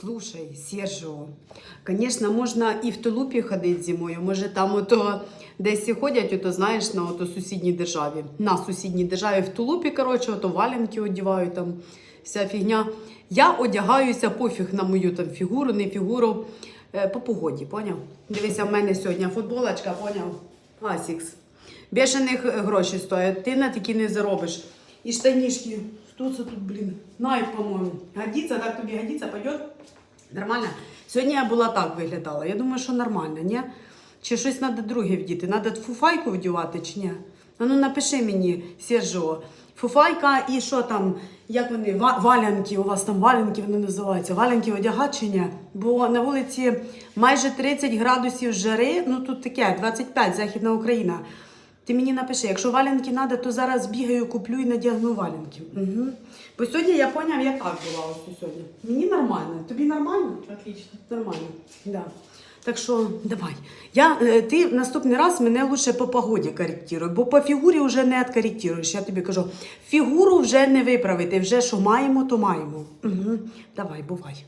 Слушай, Сержо, звісно, можна і в тулупі ходити зимою. Може, там ото десь і ходять, ото знаєш, на ото сусідній державі. На сусідній державі в тулупі, коротше, ото валянки одягають там, вся фігня. Я одягаюся пофіг на мою там фігуру, не фігуру. е, По погоді, поняв? Дивися, в мене сьогодні футболочка, поняв? Асікс. Бешених грошей стоять, ти на такі не заробиш. І штанішки. Хто це тут, блін? Найк, по-моєму. Годиться, так тобі годиться, пойдет? Нормально? Сьогодні я була так виглядала. Я думаю, що нормально, ні? Чи щось треба друге вдіти? Треба фуфайку вдівати чи ні? Ну напиши мені, Сержо. Фуфайка і що там, як вони, валянки, у вас там валянки вони називаються. Валянки ні? Бо на вулиці майже 30 градусів жари, ну тут таке, 25, Західна Україна. Ти мені напиши, якщо валянки треба, то зараз бігаю, куплю і надягну валянки. Угу. Бо сьогодні я поняв, я так була ось сьогодні. Мені нормально. Тобі нормально? Отлично. Нормально. Да. Так що давай. Я, е, ти наступний раз мене лучше по погоді коректируй, бо по фігурі вже не откоректируєш. Я тобі кажу, фігуру вже не виправити, вже що маємо, то маємо. Угу. Давай, бувай.